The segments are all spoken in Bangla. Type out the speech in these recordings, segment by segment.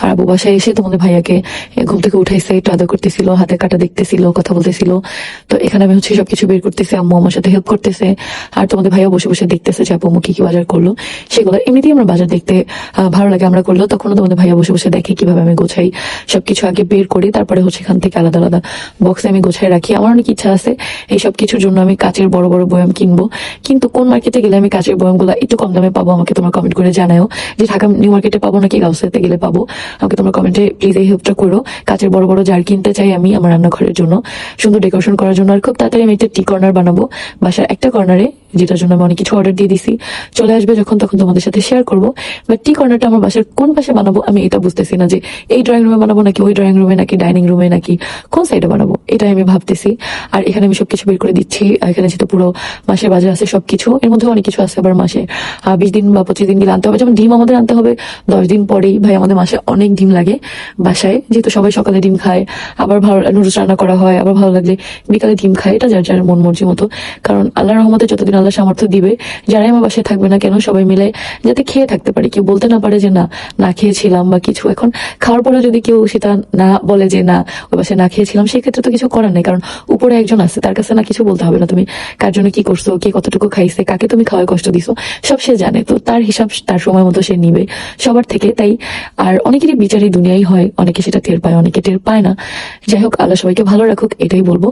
আর আবু বাসায় এসে তোমাদের ভাইয়াকে ঘুম থেকে উঠাইছে একটু আদর করতেছিল, হাতে কাটা দেখতেছিল, কথা বলতেছিল। তো এখানে আমি হচ্ছে সবকিছু বের করতেছি, আম্মু আমার সাথে হেল্প করতেছে। আর তোমাদের ভাইয়া বসে বসে দেখতেছে যে আপু কি কি বাজার করল। সেগুলো এমনিতেই আমরা বাজার দেখতে ভালো লাগে আমরা করলেও তখনও তোমাদের ভাইয়া বসে বসে দেখে কীভাবে আমি গোছাই সবকিছু আগে বের করি, তারপরে হচ্ছে এখান থেকে আলাদা আলাদা বক্সে আমি গোছাই রাখি। আমার অনেক ইচ্ছা আছে এই সব কিছুর জন্য আমি কাচের বড় বড় বয়াম কিনবো। কিন্তু কোন মার্কেটে গেলে আমি কাচের বয়ামগুলো একটু কম দামে পাবো আমাকে তোমার কমেন্ট করে জানাও যে ঢাকা নিউ মার্কেটে পাবো নাকি গাউসেতে গেলে পাবো। আমাকে তোমরা কমেন্টে প্লিজ এই হেল্পটা করো। কাঁচের বড় বড় জার কিনতে চাই আমি আমার রান্নাঘরের জন্য। সুন্দর ডেকোরেশন করার জন্য আর খুব তাড়াতাড়ি আমি একটা টি কর্নার বানাবো। বাসার একটা কর্নারে যেটার জন্য আমি অনেক কিছু অর্ডার দিয়ে দিছি। চলে আসবে যখন, তখন তোমাদের সাথে শেয়ার করব। বাট টি কর্নারটা আমার বাসার, কোন পাশে বানাবো আমি এটা বুঝতেছি না যে এই ড্রয়িং রুমে বানাবো নাকি ওই ড্রয়িং রুমে নাকি ডাইনিং রুমে নাকি কোন সাইডে বানাবো, এটাই আমি ভাবতেছি। আর এখানে আমি সবকিছু বের করে দিচ্ছি। এখানে যেহেতু পুরো মাসের বাজার আছে সবকিছু, এর মধ্যে অনেক কিছু আছে আবার মাসে। বিশ দিন বা পঁচিশ দিন গেলে আনতে হবে। যেমন ডিম আমাদের আনতে হবে, দশ দিন পরেই ভাই আমাদের মাসে অনেক ডিম লাগে বাসায়। যেহেতু সবাই সকালে ডিম খায়, আবার ভালো নুডলস রান্না করা হয়, আবার ভালো লাগলে বিকালে ডিম খায়, এটা যার যার মন মর্জি মতো। কারণ আল্লাহ রহমতে যতদিন আল্লাহ সামর্থ্য দিবে। যারাই আমার বাসায় থাকবে না কেন, সবাই মিলে যাতে খেয়ে থাকতে পারে। কেউ বলতে না পারে যে না না খেয়েছিলাম বা কিছু। এখন খাওয়ার পরে যদি কেউ সেটা না বলে যে না ওই বাসায় না খেয়েছিলাম, সেক্ষেত্রে তো কিছু করার নেই। কারণ উপরে একজন আছে, তার কাছে না কিছু বলতে হবে না। তুমি কার জন্য কি করছ, কে কতটুকু খাইছে, কাকে তুমি খাওয়ায় কষ্ট দিছো, সব সে জানে। তো তার হিসাব, তার সময় মতো সে নিবে সবার থেকে। তাই আর অনেকেরই বিচারই দুনিয়াই হয়, অনেকে সেটা টের পায়, অনেকে টের পায় না। যাই হোক, আল্লাহ সবাইকে ভালো রাখুক, এটাই বলব।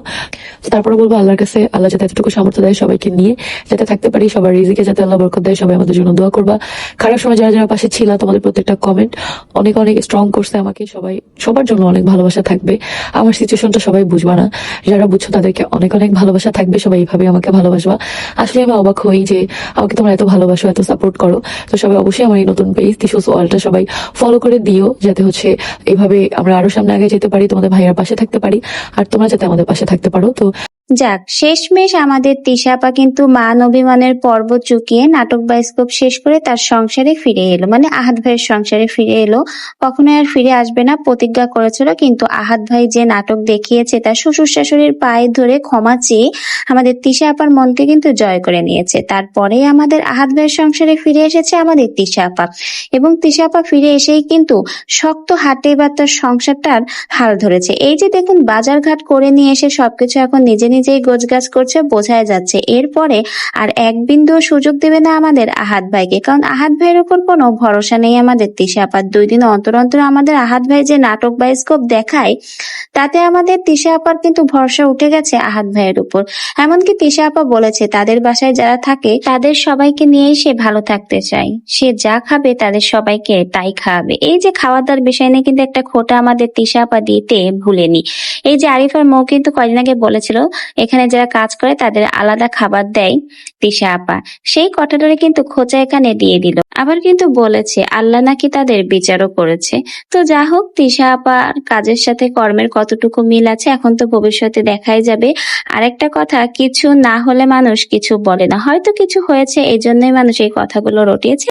তারপরে বলব আল্লাহর কাছে, আল্লাহ যাতে এতটুকু সামর্থ্য দেয় সবাইকে নিয়ে। যাতে থাকতে পারি, সবার রিজিকে যাতে আল্লাহ বরকত দেয়, সবাই আমাদের জন্য দোয়া করবা। খারাপ সময় যারা যারা পাশে ছিল, তোমাদের প্রত্যেকটা কমেন্ট অনেক অনেক স্ট্রং করছে আমাকে, সবাই, সবার জন্য অনেক ভালোবাসা থাকবে। আমার সিচুয়েশনটা সবাই বুঝবা না। যারা বুঝছ তাদেরকে অনেক অনেক ভালোবাসা থাকবে, সবাই এইভাবে আমাকে ভালোবাসবা। আসলে আমি অবাক হই যে, আমাকে তোমরা এত ভালোবাসো, এত সাপোর্ট করো। তো সবাই অবশ্যই আমার এই নতুন পেজ তিসুস ওয়ালটা সবাই ফলো করে দিও, যাতে হচ্ছে এইভাবে আমরা আরও সামনে আগে যেতে পারি, তোমাদের ভাইয়ের পাশে থাকতে পারি, আর তোমরা যাতে আমাদের পাশে থাকতে পারো। তো যাক, শেষমেশ আমাদের তিশাপা কিন্তু মান অভিমানের পর্ব চুকিয়ে নাটক বায়োস্কোপ শেষ করে তার সংসারে ফিরে এলো। মানে আহাত ভাইয়ের সংসারে ফিরে এলো। কখনো আর ফিরে আসবে না, প্রতিজ্ঞা করেছিল, কিন্তু আহাত ভাই যে নাটক দেখিয়েছে, তার শ্বশুর শাশুড়ির পায়ে ধরে ক্ষমা চেয়ে আমাদের তিশা আপার মনকে কিন্তু জয় করে নিয়েছে। তারপরে আমাদের আহাত ভাইয়ের সংসারে ফিরে এসেছে আমাদের তিশা আপা এবং তিশা আপা ফিরে এসেই কিন্তু শক্ত হাতে বা তার সংসারটার হাল ধরেছে। এই যে দেখুন বাজার ঘাট করে নিয়ে এসে সবকিছু এখন নিজে নিজেই গোছগাছ করছে, বোঝাই যাচ্ছে। এরপরে আর এক বিন্দু সুযোগ দেবে না আমাদের আহাত ভাইকে। কারণ আহাত ভাইয়ের উপর কোনো ভরসা নেই আমাদের তিশা আপার। দুই দিন অন্তর অন্তর আমাদের আহাত ভাই যে নাটক বায়োস্কোপ দেখায়, তাতে আমাদের তিশা আপার কিন্তু ভরসা উঠে গেছে আহাত ভাইয়ের উপর। এমনকি তিশা আপা বলেছে, তাদের বাসায় যারা থাকে, তাদের সবাইকে নিয়েই সে ভালো থাকতে চায়। সে যা খাবে, তাদের সবাইকে তাই খাওয়াবে। এই যে খাওয়া দাওয়ার বিষয় নিয়ে কিন্তু একটা খোটা আমাদের তিশা আপা দিতে ভুলেনি। এই যে আরিফার মৌ কিন্তু কয়দিন আগে বলেছিল এখানে যারা কাজ করে তাদের আলাদা খাবার দেয় তিশা আপা। সেই কথাটারে কিন্তু খোঁচা এখানে দিয়ে দিল। আবার কিন্তু বলেছে, আল্লাহ নাকি তাদের বিচারও করেছে। তো যা হোক, তিশা আপার কাজের সাথে কর্মের কতটুকু মিল আছে এখন তো ভবিষ্যতে দেখাই যাবে। আর একটা কথা, কিছু না হলে মানুষ কিছু বলে না। হয়তো কিছু হয়েছে এই জন্যই মানুষ এই কথাগুলো রটিয়েছে।